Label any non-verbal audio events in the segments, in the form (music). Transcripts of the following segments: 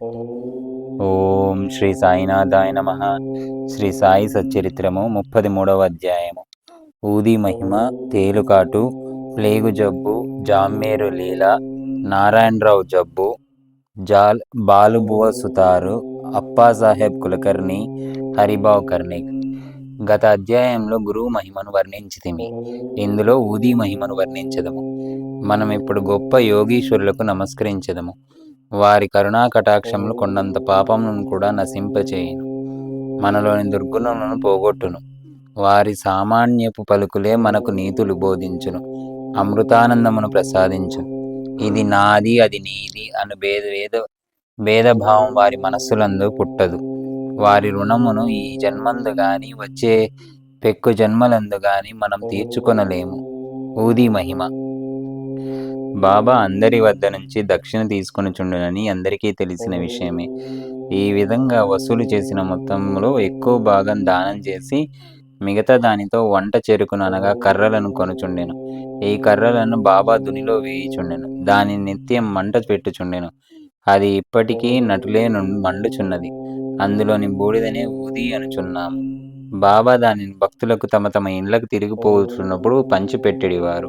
ఓం శ్రీ సాయినాథాయ నమ. శ్రీ సాయి సచ్చరిత్రము ముప్పది మూడవ అధ్యాయము. ఊది మహిమ తేలుకాటు ప్లేగు జబ్బు జామ్మేరు లీల నారాయణరావు జబ్బు జాల్ బాలుబువ సుతారు అప్పాసాహెబ్ కులకర్ణి హరిబావ్ కర్ణిక్ గత అధ్యాయంలో గురువు మహిమను వర్ణించితిమి. ఇందులో ఊది మహిమను వర్ణించదము. మనం ఇప్పుడు గొప్ప యోగీశ్వరులకు నమస్కరించదము. వారి కరుణా కటాక్షములు కొండంత పాపములను కూడా నశింపచేయును. మనలోని దుర్గుణములను పోగొట్టును. వారి సామాన్యపు పలుకులే మనకు నీతులు బోధించును. అమృతానందమును ప్రసాదించును. ఇది నాది అది నీది అను భేద వేద భేదభావం వారి మనస్సులందు పుట్టదు. వారి రుణమును ఈ జన్మందు గాని వచ్చే పెక్కు జన్మలందు గాని మనం తీర్చుకొనలేము. ఊది మహిమ. బాబా అందరి వద్ద నుంచి దక్షిణ తీసుకుని చుండునని అందరికీ తెలిసిన విషయమే. ఈ విధంగా వసూలు చేసిన మొత్తంలో ఎక్కువ భాగం దానం చేసి మిగతా దానితో వంట చెరుకును అనగా కర్రలను కొనుచుండెను. ఈ కర్రలను బాబా దునిలో వేయిచుండెను. దాని నిత్యం మంట పెట్టుచుండెను. అది ఇప్పటికీ నటులే మండుచున్నది. అందులోని బూడిదనే ఊది అనుచున్నాము. బాబా దానిని భక్తులకు తమ తమ ఇండ్లకు తిరిగిపోతున్నప్పుడు పంచిపెట్టేవారు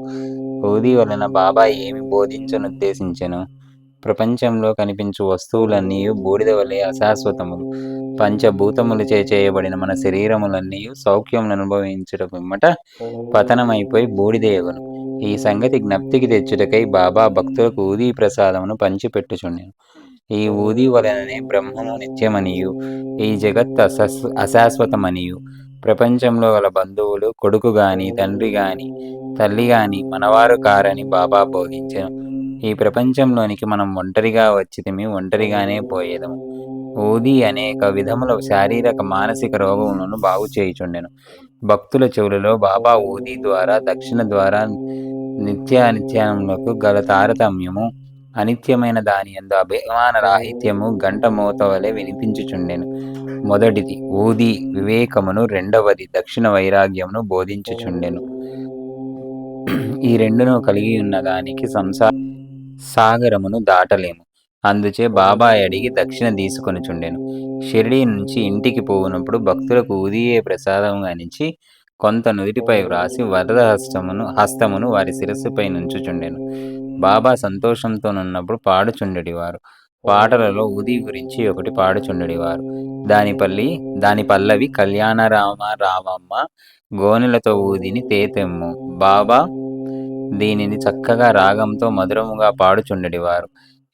హోదీ వలన బాబా ఏమి బోధించనుద్దేశించెను ప్రపంచంలో కనిపించు వస్తువులన్నీ బూడిద వలె అశాశ్వతములు. పంచభూతములు చేయబడిన మన శరీరములన్నీ సౌఖ్యములు అనుభవించడం పిమ్మట పతనమైపోయి బూడిదేయగను ఈ సంగతి జ్ఞప్తికి తెచ్చుటకై బాబా భక్తులకు ఊదీ ప్రసాదమును పంచిపెట్టుచుండెను. ఈ ఊది వలననే బ్రహ్మము నిత్యమనియు. ఈ జగత్ అశాశ్వతమనియు. ప్రపంచంలో గల బంధువులు కొడుకు గాని తండ్రి గాని తల్లి గాని మనవారు కారని బాబా బోధించను. ఈ ప్రపంచంలోనికి మనం ఒంటరిగా వచ్చితిమి ఒంటరిగానే పోయేదము. ఊది అనేక విధముల శారీరక మానసిక రోగములను బాగు చేయుచుండెను. భక్తుల చెవులలో బాబా ఊది ద్వారా దక్షిణ ద్వారా నిత్యానిత్యములకు గల తారతమ్యము అనిత్యమైన దాని ఎందు అభిమాన రాహిత్యము గంట మోత వలె వినిపించుచుండెను. మొదటిది ఊది వివేకమును రెండవది దక్షిణ వైరాగ్యమును బోధించుచుండెను. ఈ రెండును కలిగి ఉన్న దానికి సంసార సాగరమును దాటలేము. అందుచే బాబాయ్ అడిగి దక్షిణ తీసుకొని చుండెను షిరిడీ నుంచి ఇంటికి పోవునప్పుడు భక్తులకు ఊదియే ప్రసాదం గణించి కొంత నుదిటిపై వ్రాసి వరద హస్తమును హస్తమును వారి శిరస్సుపై నుంచుచుండెను. బాబా సంతోషంతోనున్నప్పుడు పాడుచుండెడివారు. పాటలలో ఊది గురించి ఒకటి పాడుచుండెడివారు దాని పల్లి దాని పల్లవి కళ్యాణ రామ రామమ్మ గోనెలతో ఊదిని తేతెమ్ము. బాబా దీనిని చక్కగా రాగంతో మధురముగా పాడుచుండెడివారు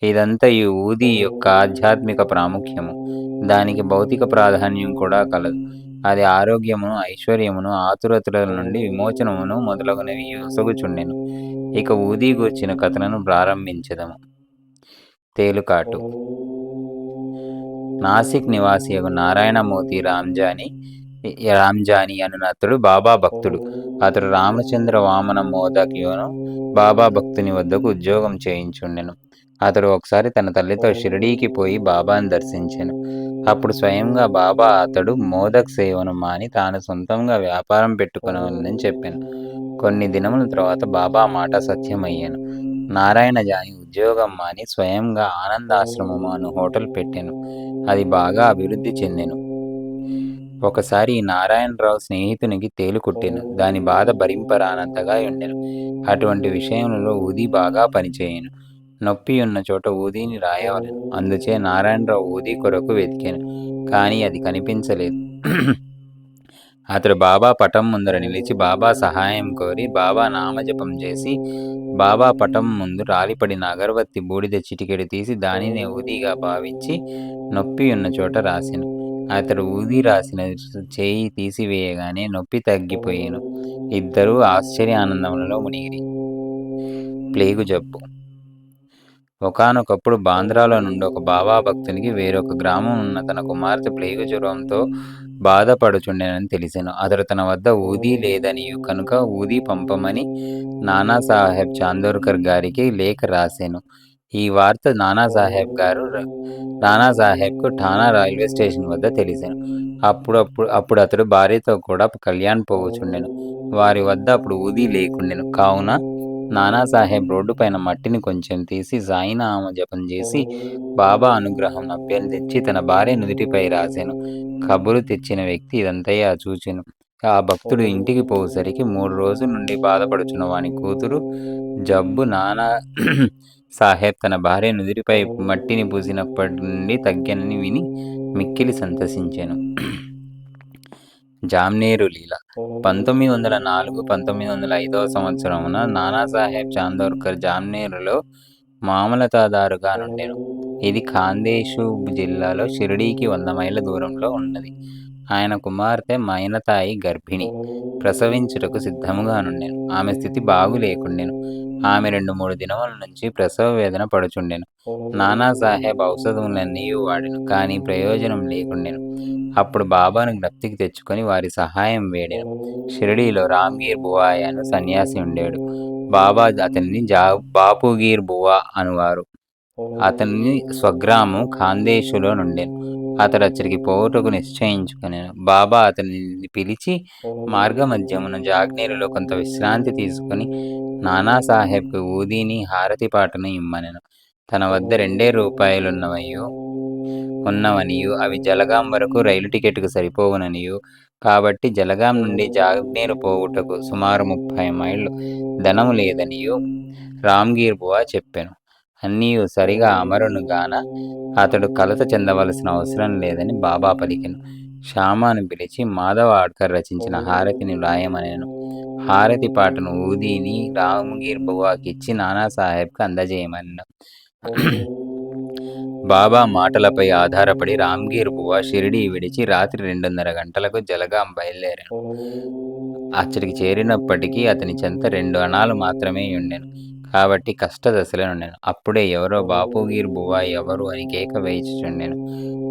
ఇదంతా ఈ ఊది యొక్క ఆధ్యాత్మిక ప్రాముఖ్యము. దానికి భౌతిక ప్రాధాన్యం కూడా కలదు. అది ఆరోగ్యమును ఐశ్వర్యమును ఆతురతుల నుండి విమోచనమును మొదలగునవి ఒసగుచుండెను ఇక ఊది గూర్చిన కథలను ప్రారంభించదము. తేలుకాటు. నాసిక్ నివాసి నారాయణమూర్తి రామ్జాని రామ్జాని అనునతుడు బాబా భక్తుడు. అతడు రామచంద్ర వామన మోదకియోను బాబా భక్తుని వద్దకు ఉద్యోగం చేయించుండెను. అతడు ఒకసారి తన తల్లితో షిరిడీకి పోయి బాబాను దర్శించాను. అప్పుడు స్వయంగా బాబా అతడు మోదక్ సేవను మాని తాను సొంతంగా వ్యాపారం పెట్టుకునని చెప్పాను. కొన్ని దినముల తర్వాత బాబా మాట సత్యమయ్యాను. నారాయణ జాని ఉద్యోగం మాని స్వయంగా ఆనందాశ్రమం అను హోటల్ పెట్టాను. అది బాగా అభివృద్ధి చెందాను. ఒకసారి నారాయణరావు స్నేహితునికి తేలు కుట్టాను. దాని బాధ భరింపరానంతగా ఉండెను అటువంటి విషయంలో ఊది బాగా పనిచేయను. నొప్పి ఉన్న చోట ఊదిని రాయవలను. అందుచే నారాయణరావు ఊది కొరకు వెతికాను. కానీ అది కనిపించలేదు. అతడు బాబా పటం ముందర నిలిచి బాబా సహాయం కోరి బాబా నామజపం చేసి బాబా పటం ముందు రాలిపడిన అగరవత్తి బూడిద చిటికెడు తీసి దానిని ఊదిగా భావించి నొప్పి ఉన్న చోట రాసెను. అతడు ఊది రాసిన చేయి తీసివేయగానే నొప్పి తగ్గిపోయాను. ఇద్దరూ ఆశ్చర్యానందములలో మునిగిరి. ప్లేగు జబ్బు. ఒకనొకప్పుడు బాంద్రాలో నుండి ఒక బాబా భక్తునికి వేరొక గ్రామం ఉన్న తన కుమార్తె ప్లేగు జ్వరంతో బాధపడుచుండేనని తెలిసాను. అతడు తన వద్ద ఊదీ లేదని కనుక ఊదీ పంపమని నానాసాహెబ్ చాందోర్కర్ గారికి లేఖ రాశాను ఈ వార్త నానాసాహెబ్ గారు నానాసాహెబ్కు ఠానా రైల్వే స్టేషన్ వద్ద తెలిసాను. అప్పుడు అప్పుడు అప్పుడు అతడు భార్యతో కూడా కళ్యాణ్ పోవచుండెను. వారి వద్ద అప్పుడు ఊది లేకుండెను. కావున నానాసాహెబ్ రోడ్డుపైన మట్టిని కొంచెం తీసి సాయినామ జపం చేసి బాబా అనుగ్రహం అభ్యర్థించి తన భార్య నుదుటిపై రాశాను కబురు తెచ్చిన వ్యక్తి ఇదంతయ్యా చూచెను. ఆ భక్తుడు ఇంటికి పోసరికి మూడు రోజుల నుండి బాధపడుచున్న వాని కూతురు జబ్బు నానా (clears throat) సాహెబ్ తన భార్య నుదిరిపై మట్టిని పూసినప్పటి నుండి తగ్గనని విని మిక్కిలి సంతసించాను. జామ్నేరు లీల. పంతొమ్మిది వందల నాలుగు పంతొమ్మిది వందల ఐదవ సంవత్సరమున నానాసాహెబ్ చాందోర్కర్ జామ్నేరులో మామలతాదారుగా నుండెను. ఇది ఖాందేశు జిల్లాలో షిరిడీకి వంద మైళ్ళ దూరంలో ఉన్నది. ఆయన కుమార్తె మైనతాయి గర్భిణి. ప్రసవించుటకు సిద్ధముగా నుండెను ఆమె స్థితి బాగు లేకుండెను. ఆమె రెండు మూడు దినముల నుంచి ప్రసవ వేదన పడుచుండెను. నానాసాహెబ్ ఔషధములన్నీ వాడెను కానీ ప్రయోజనం లేకుండెను. అప్పుడు బాబాను జ్ఞప్తికి తెచ్చుకొని వారి సహాయం వేడాను. షిరిడీలో రామ్గీర్ బువాయ్ అను సన్యాసి ఉండేడు. బాబా అతన్ని జా బాపుగీర్ బువా అనువారు. అతన్ని స్వగ్రామం ఖాందేశులో నుండెను. అతడు అచ్చడికి పోవుటకు నిశ్చయించుకుని బాబా అతనిని పిలిచి మార్గమధ్యమున జాగ్నీరులో కొంత విశ్రాంతి తీసుకుని నానాసాహెబ్కు ఊదీని హారతి పాటను ఇమ్మనెను. తన వద్ద రెండే రూపాయలున్నవయ్యో ఉన్నవనియు అవి జలగాం వరకు రైలు టికెట్కు సరిపోవుననియు. కాబట్టి జలగాం నుండి జాగ్నీరు పోవుటకు సుమారు ముప్పై మైళ్ళు ధనము లేదనియు రామ్గీర్ బువా చెప్పాను. అన్నీయు సరిగా అమరును గాన అతడు కలత చెందవలసిన అవసరం లేదని బాబా పలికెను. శ్యామాను పిలిచి మాధవ ఆడ్కర్ రచించిన హారతిని వ్రాయమనేను. హారతి పాటను ఊదీని రామగీర్ బువాకి ఇచ్చి నానాసాహెబ్కి అందజేయమన్నాను. (clears throat) బాబా మాటలపై ఆధారపడి రామ్గీర్ బువా షిరిడి విడిచి రాత్రి రెండున్నర గంటలకు జలగాం బయలుదేరాను. అచ్చడికి చేరినప్పటికీ అతని చెంత రెండు అణాలు మాత్రమే ఉండెను కాబట్టి కష్టదశలో ఉండెను అప్పుడే ఎవరో బాపుగీర్ బువ్వ ఎవరు అని కేక వేయిచుచుండెను.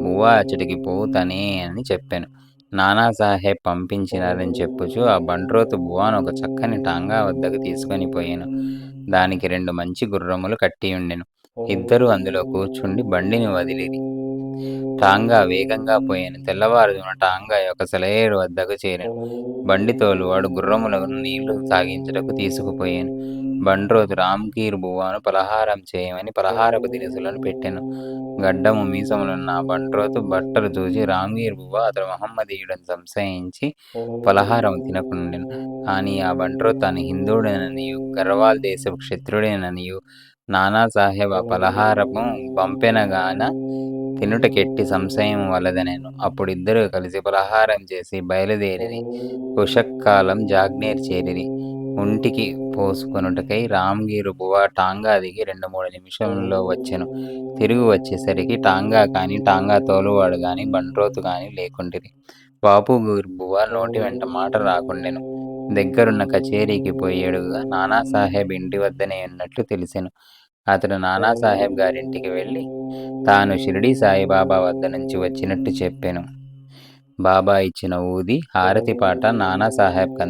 బువ్వ అచ్చటికి పోతనే అని చెప్పాను. నానాసాహెబ్ పంపించినారని చెప్పుచు ఆ బండ్రోతు బువాను ఒక చక్కని టాంగా వద్దకు తీసుకొని పోయాను. దానికి రెండు మంచి గుర్రములు కట్టి ఉండెను. ఇద్దరు అందులో కూర్చుండి బండిని వదిలిరి. టాంగా వేగంగా పోయాను. తెల్లవారుజున టాంగా యొక్క సెలయేరు వద్దకు చేరాను. బండితోలు వాడు గుర్రములను నీళ్ళు తాగించుటకు తీసుకుపోయాను. బండ్రోతు రామ్కీర్ బువ్వను పలహారం చేయమని పలహారపు దినుసులను పెట్టాను. గడ్డము మీసములున్న బండ్రోజు బట్టలు చూసి రామ్గీర్ బువ్వ అతడు మహమ్మదీయుడని సంశయించి పలహారం తినకుండెను. కానీ ఆ బండ్రో తాను హిందువుడేననియు గర్వాల్ దేశపు క్షత్రుడేననియు నానాసాహెబ్ ఆ పలహారము పంపెనగాన తినుటకెట్టి సంశయం వలదనెను. అప్పుడిద్దరూ కలిసి పలహారం చేసి బయలుదేరిరి. ఉషక్కాలం జాగ్నేర్ చేరిరి. ఒంటికి పోసుకొనుటకై రామ్గిరు బువ టాంగా దిగి రెండు మూడు నిమిషంలో వచ్చెను. తిరిగి వచ్చేసరికి టాంగా కానీ టాంగా తోలువాడు కానీ బండ్రోతు కానీ లేకుండిరి. బాపు బువ నోటి వెంట మాట రాకుండెను. దగ్గరున్న కచేరీకి పోయేడుగా నానాసాహెబ్ ఇంటి వద్దనే ఉన్నట్లు తెలిసెను. అతడు నానాసాహెబ్ గారింటికి వెళ్ళి తాను షిరిడి సాయిబాబా వద్ద నుంచి వచ్చినట్టు చెప్పాను. బాబా ఇచ్చిన ఊది హారతి పాట నానాసాహెబ్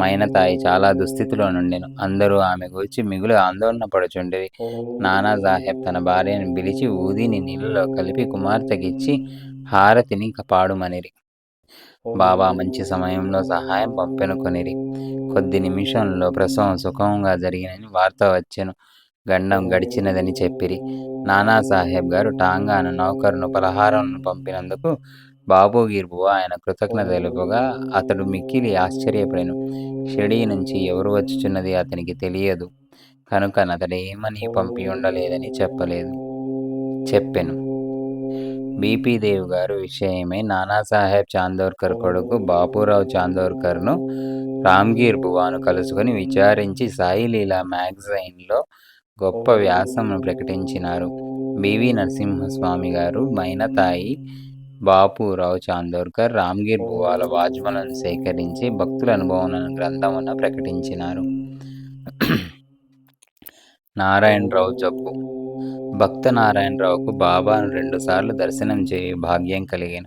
మైన తాయి. చాలా దుస్థితిలో నుండెను అందరూ ఆమె గూర్చి మిగులు ఆందోళన పడుచుండి నానా సాహెబ్ తన భార్యను పిలిచి ఊదిని నీళ్ళలో కలిపి కుమార్తెకిచ్చి హారతిని పాడుమనిరి బాబా మంచి సమయంలో సహాయం పంపెనుకొనిరి. కొద్ది నిమిషంలో ప్రసవం సుఖంగా జరిగినని వార్త వచ్చెను. గండం గడిచినదని చెప్పిరి. నానాసాహెబ్ గారు టాంగాను నౌకరును పలహారంను పంపినందుకు బాబు బువ ఆయన కృతజ్ఞత తెలుపగా అతడు మిక్కిలి ఆశ్చర్యపడెను. షిరిడీ నుంచి ఎవరు వచ్చుచున్నది అతనికి తెలియదు. కనుక అతడు ఏమని పంపి ఉండలేదని చెప్పలేదు. చెప్పెను. బీపీదేవ్ గారు విషయమే నానాసాహెబ్ చాందోర్కర్ కొడుకు బాపురావు చాందోర్కర్ను రామ్గీర్ బువాను కలుసుకొని విచారించి సాయిలీలా మ్యాగజైన్లో గొప్ప వ్యాసంను ప్రకటించినారు. బివి నరసింహస్వామి గారు మైనతాయి బాపురావు చాందోర్కర్ రామ్గిర్ భువాల వాజ్మలను సేకరించి భక్తుల అనుభవాలను గ్రంథమున ప్రకటించినారు. నారాయణరావు జబ్బు. భక్త నారాయణరావుకు బాబాను రెండుసార్లు దర్శనం చేయ భాగ్యం కలిగాను.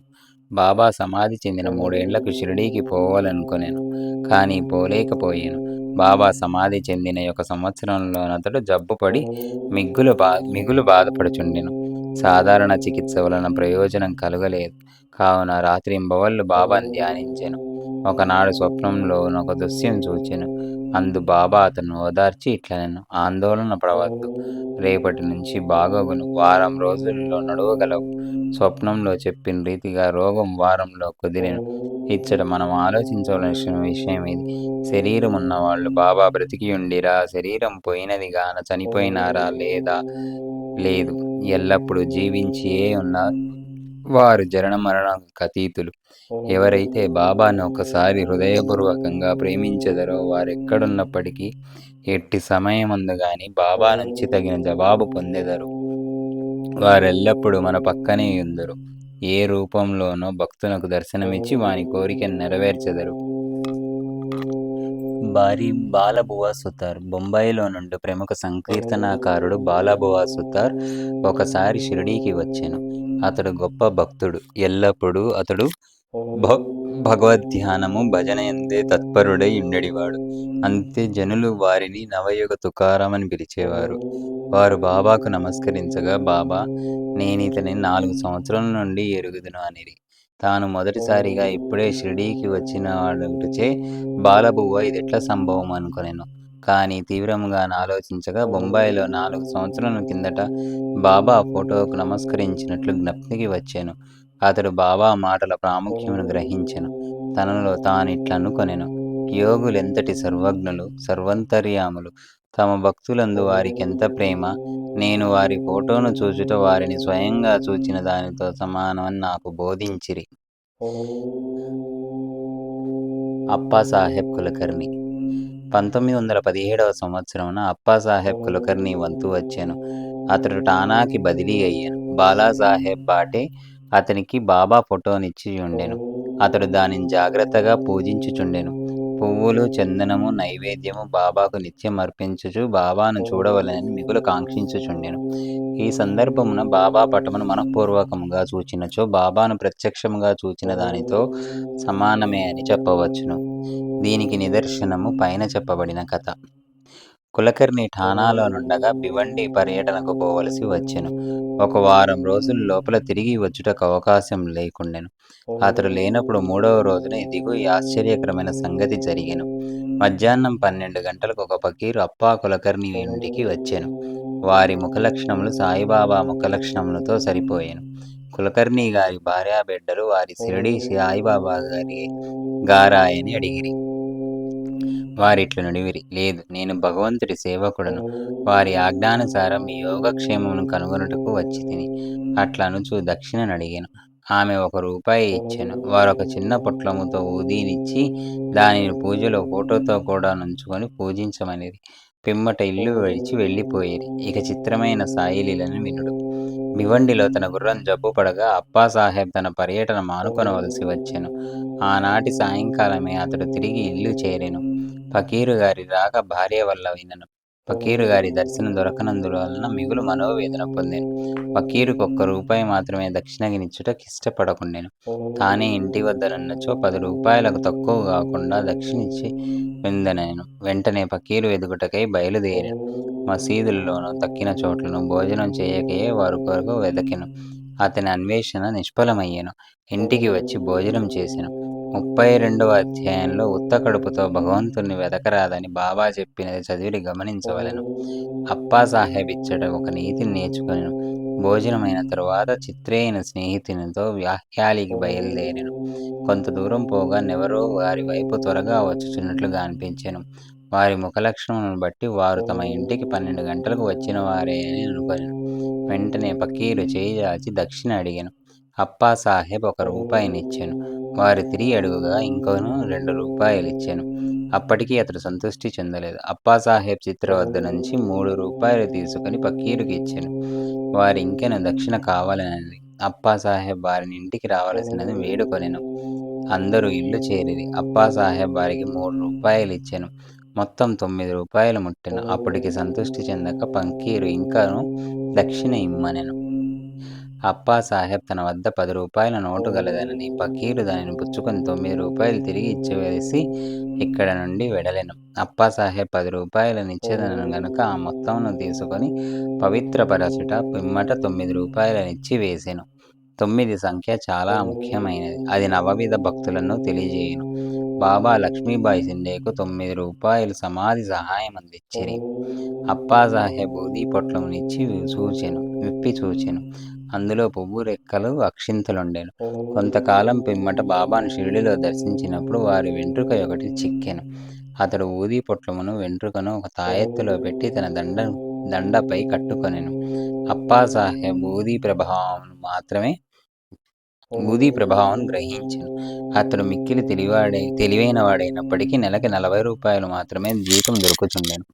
బాబా సమాధి చెందిన మూడేండ్లకు షిరిడీకి పోవాలనుకునేను కానీ పోలేకపోయాను. బాబా సమాధి చెందిన ఒక సంవత్సరంలోనతడు జబ్బుపడి మిగ్గులు బా మిగులు బాధపడుచుండెను. సాధారణ చికిత్స వలన ప్రయోజనం కలగలేదు. కావున రాత్రి ఇంబవళ్ళు బాబాను ధ్యానించాను. ఒకనాడు స్వప్నంలో ఒక దృశ్యం చూచాను. అందు బాబా అతను ఓదార్చి ఇట్లా నేను ఆందోళన పడవద్దు రేపటి నుంచి బాగోగును. వారం రోజుల్లో నడవగలవు. స్వప్నంలో చెప్పిన రీతిగా రోగం వారంలో కుదిరిను. ఇచ్చట మనం ఆలోచించవలసిన విషయం ఇది. శరీరం ఉన్నవాళ్ళు బాబా బ్రతికి ఉండిరా. శరీరం పోయినది గాన చనిపోయినారా లేదా? లేదు. ఎల్లప్పుడూ జీవించియే ఉన్నారు. వారు జరణ మరణ అతీతులు ఎవరైతే బాబాను ఒకసారి హృదయపూర్వకంగా ప్రేమించదరో వారెక్కడున్నప్పటికీ ఎట్టి సమయమందు గాని బాబా నుంచి తగిన జవాబు పొందెదరు. వారెల్లప్పుడూ మన పక్కనే ఉందరు. ఏ రూపంలోనో భక్తులకు దర్శనమిచ్చి వాని కోరికను నెరవేర్చెదరు. బారి బాలబువా సుతార్. బొంబాయిలో నుండి ప్రముఖ సంకీర్తనాకారుడు బాలబువా సుతార్ ఒకసారి షిరిడీకి వచ్చాను. అతడు గొప్ప భక్తుడు. ఎల్లప్పుడూ అతడు భ భగవద్ధ్యానము భజన ఎందే తత్పరుడై ఉండేవాడు. అంతే జనులు వారిని నవయుగ తుకారం అని పిలిచేవారు. వారు బాబాకు నమస్కరించగా బాబా నేను ఇతని నాలుగు సంవత్సరాల నుండి ఎరుగుదును అనిరి. తాను మొదటిసారిగా ఇప్పుడే షిరిడీకి వచ్చిన వాడుచే బాలబువ్వ ఇదెట్లా సంభవం అనుకొనెను. కానీ తీవ్రముగా ఆలోచించగా బొంబాయిలో నాలుగు సంవత్సరాల కిందట బాబా ఫోటోకు నమస్కరించినట్లు జ్ఞప్తికి వచ్చాను. అతడు బాబా మాటల ప్రాముఖ్యమును గ్రహించెను. తనలో తాను తానిట్లనుకొనెను యోగులెంతటి సర్వజ్ఞులు సర్వంతర్యాములు తమ భక్తులందు వారికి ఎంత ప్రేమ నేను వారి ఫోటోను చూచుట వారిని స్వయంగా చూచిన దానితో సమానమని నాకు బోధించిరి. అప్పాసాహెబ్ కులకర్ణి పంతొమ్మిది వందల పదిహేడవ సంవత్సరమున అప్పాసాహెబ్ కులకర్ణి వంతు వచ్చాను. అతడు టానాకి బదిలీ అయ్యాను. బాలాసాహెబ్ బాటే అతనికి బాబా ఫోటోనిచ్చి ఉండెను అతడు దానిని జాగ్రత్తగా పూజించుచుండెను. పువ్వులు చందనము నైవేద్యము బాబాకు నిత్యం అర్పించుచు బాబాను చూడవలనని మిగులు కాంక్షించుచుండెను. ఈ సందర్భమున బాబా పటమును మనఃపూర్వకముగా చూచినచో బాబాను ప్రత్యక్షముగా చూచిన దానితో సమానమే అని చెప్పవచ్చును. దీనికి నిదర్శనము పైన చెప్పబడిన కథ. కులకర్ణి ఠానాలో నుండగా భివండి పర్యటనకు పోవలసి వచ్చెను. ఒక వారం రోజుల లోపల తిరిగి వచ్చుటకు అవకాశం లేకుండెను. అతడు లేనప్పుడు మూడవ రోజున ఇదిగో ఈ ఆశ్చర్యకరమైన సంగతి జరిగెను. మధ్యాహ్నం పన్నెండు గంటలకు ఒక పకీరు అప్పా కులకర్ణి ఇంటికి వచ్చాను. వారి ముఖలక్షణములు సాయిబాబా ముఖలక్షణములతో సరిపోయాను. కులకర్ణి గారి భార్యాబిడ్డలు వారి షిరిడి సాయిబాబా గారి గారాయని అడిగిరి. వారిట్ల నుడివిరి. లేదు నేను భగవంతుడి సేవకుడను. వారి ఆజ్ఞానుసారం మీ యోగక్షేమమును కనుగొనుటకు వచ్చి తిని అట్లా దక్షిణను అడిగాను. ఆమె ఒక రూపాయి ఇచ్చాను. వారు ఒక చిన్న పొట్లముతో ఊదీనిచ్చి దానిని పూజలో ఫోటోతో కూడా నుంచుకొని పూజించమనేది. పిమ్మట ఇల్లు విడిచి వెళ్ళిపోయేది. ఇక చిత్రమైన సాయిలీలను వినుడు. భివండిలో తన గుర్రం జబ్బు పడగా అప్పాసాహెబ్ తన పర్యటన మానుకొనవలసి వచ్చాను. ఆనాటి సాయంకాలమే అతడు తిరిగి ఇల్లు చేరెను. ఫకీరు గారి రాక భార్య వల్ల అయినను ఫకీరు గారి దర్శనం దొరకనందువలన మిగులు మనోవేదన పొందాను. ఫకీరుకు ఒక్క రూపాయి మాత్రమే దక్షిణగినిచ్చుటకు ఇష్టపడకుండాను. తానే ఇంటి వద్దనున్నచో పది రూపాయలకు తక్కువ కాకుండా దక్షిణిచ్చి విందనను. వెంటనే ఫకీరు ఎదుగుటకై బయలుదేరాను. మసీదుల్లోనూ తక్కిన చోట్లను భోజనం చేయకయే వారి కొరకు వెదకెను. అతని అన్వేషణ నిష్ఫలమయ్యాను. ఇంటికి వచ్చి భోజనం చేశాను ముప్పై రెండవ అధ్యాయంలో ఉత్త కడుపుతో భగవంతుణ్ణి వెతకరాదని బాబా చెప్పినది చదివి గమనించవలను. అప్పాసాహెబ్ ఇచ్చట ఒక నీతిని నేర్చుకొనెను. భోజనమైన తరువాత చిత్రేయన స్నేహితునితో వ్యాహ్యాలికి బయలుదేరాను. కొంత దూరం పోగా నెవరో వారి వైపు త్వరగా వచ్చుచున్నట్లుగా అనిపించాను. వారి ముఖలక్షణములను బట్టి వారు తమ ఇంటికి పన్నెండు గంటలకు వచ్చిన వారే అని అనుకొనెను. వెంటనే పకీరు చేయి దక్షిణ అడిగాను. అప్పాసాహెబ్ ఒక రూపాయినిచ్చాను. వారు తిరిగి అడుగుగా ఇంకోను రెండు రూపాయలు ఇచ్చాను అప్పటికీ అతడు సంతృష్టి చెందలేదు. అప్పాసాహెబ్ చిత్ర వద్ద నుంచి మూడు రూపాయలు తీసుకుని పక్కీరుకి ఇచ్చాను. వారి ఇంకెన దక్షిణ కావాలనది అప్పాసాహెబ్ వారిని ఇంటికి రావాల్సినది వేడుకొనెను. అందరూ ఇల్లు చేరిది అప్పాసాహెబ్ వారికి మూడు రూపాయలు ఇచ్చాను మొత్తం తొమ్మిది రూపాయలు ముట్టాను. అప్పటికి సంతృష్టి చెందక పంకీరు ఇంకాను దక్షిణ ఇమ్మనెను. అప్పాసాహెబ్ తన వద్ద పది రూపాయల నోటు గలదనని పకీరు దానిని పుచ్చుకొని తొమ్మిది రూపాయలు తిరిగి ఇచ్చివేసి ఇక్కడ నుండి వెడలెను. అప్పాసాహెబ్ పది రూపాయల నిచ్చేదనను గనుక ఆ మొత్తంను తీసుకొని పవిత్రపరచుట పిమ్మట తొమ్మిది రూపాయలనిచ్చి వేసెను తొమ్మిది సంఖ్య చాలా ముఖ్యమైనది. అది నవవిధ భక్తులను తెలియజేయను. బాబా లక్ష్మీబాయి సిండేకు తొమ్మిది రూపాయలు సమాధి సహాయం అందించిరి. అప్పాసాహెబ్ ఊది పొట్లమునిచ్చి చూచెను విప్పి చూచెను అందులో పువ్వు రెక్కలు అక్షింతలుండెను. కొంతకాలం పిమ్మట బాబాను షిరిడిలో దర్శించినప్పుడు వారి వెంట్రుక ఒకటి చిక్కెను. అతడు ఊది పొట్లమును వెంట్రుకను ఒక తాయెత్తులో పెట్టి తన దండ దండపై కట్టుకొనెను. అప్పాసాహెబ్ ఊది ప్రభావం మాత్రమే ఊది ప్రభావం గ్రహించను. అతడు మిక్కిలి తెలివాడై తెలివైన వాడైనప్పటికీ నెలకి నలభై రూపాయలు మాత్రమే జీతం దొరుకుతుండేను.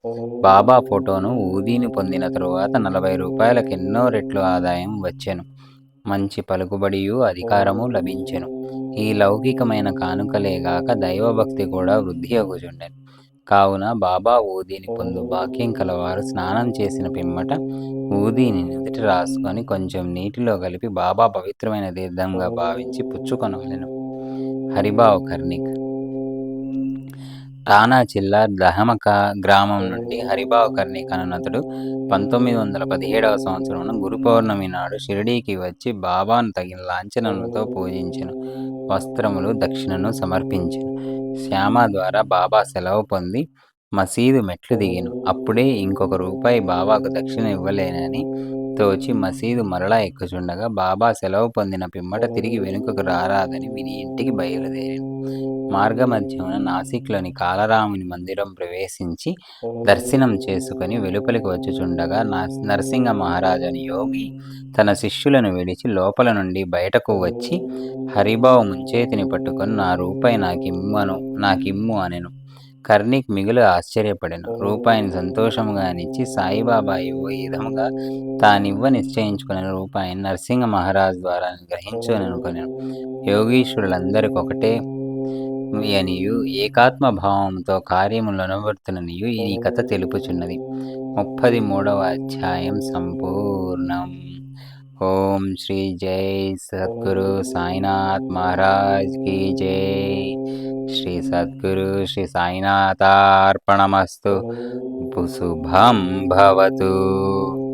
బాబా ఫోటోను ఊదీని పొందిన తరువాత నలభై రూపాయలకు ఎన్నో రెట్లు ఆదాయం వచ్చెను. మంచి పలుకుబడియు అధికారము లభించెను. ఈ లౌకికమైన కానుకలేగాక దైవభక్తి కూడా వృద్ధి అగుచుండెను కావున బాబా ఊదీని పొందు భాగ్యం కలవారు స్నానం చేసిన పిమ్మట ఊదీని నుదుట రాసుకొని కొంచెం నీటిలో కలిపి బాబా పవిత్రమైన తీర్థంగా భావించి పుచ్చుకొనవలెను. హరిబావ్ కర్ణిక్. టానా జిల్లా దహమక గ్రామం నుండి హరిబావ్ కర్ణిక్ అనునతడు పంతొమ్మిది వందల పదిహేడవ సంవత్సరమున గురు పౌర్ణమి నాడు షిరిడీకి వచ్చి బాబాను తగిన లాంఛనములతో పూజించను. వస్త్రములు దక్షిణను సమర్పించను. శ్యామ ద్వారా బాబా సెలవు పొంది మసీదు మెట్లు దిగాను. అప్పుడే ఇంకొక రూపాయి బాబాకు దక్షిణ ఇవ్వలేనని తోచి మసీదు మరలా ఎక్కుచుండగా బాబా సెలవు పొందిన పిమ్మట తిరిగి వెనుకకు రారాదని విని ఇంటికి బయలుదేరాను మార్గమధ్యమున నాసిక్లోని కాలరాముని మందిరం ప్రవేశించి దర్శనం చేసుకుని వెలుపలికి వచ్చుచుండగా నరసింహ మహారాజు అని యోగి తన శిష్యులను విడిచి లోపల నుండి బయటకు వచ్చి హరిబావు ముంచేతిని పట్టుకొని నా రూపాయి నాకిమ్మను నాకిమ్ము అనెను. కర్ణిక్ మిగులు ఆశ్చర్యపడెను. రూపాయిని సంతోషముగానిచ్చి సాయిబాబా ఇవ్వు విధముగా తానివ్వ నిశ్చయించుకున్న రూపాయిని నరసింహ మహారాజ్ ద్వారా గ్రహించుననుకొనెను యోగీశ్వరులందరికి ఒకటే అనియు ఏకాత్మ భావంతో కార్యములు అనువర్తుననియు ఈ కథ తెలుపుచున్నది. ముప్పది మూడవ అధ్యాయం సంపూర్ణం. ఓం శ్రీ జై సద్గురు సాయినాథ్ మహారాజ్కి జై శ్రీ సద్గురు శ్రీ సాయినాథార్పణమస్తు శుభం భవతు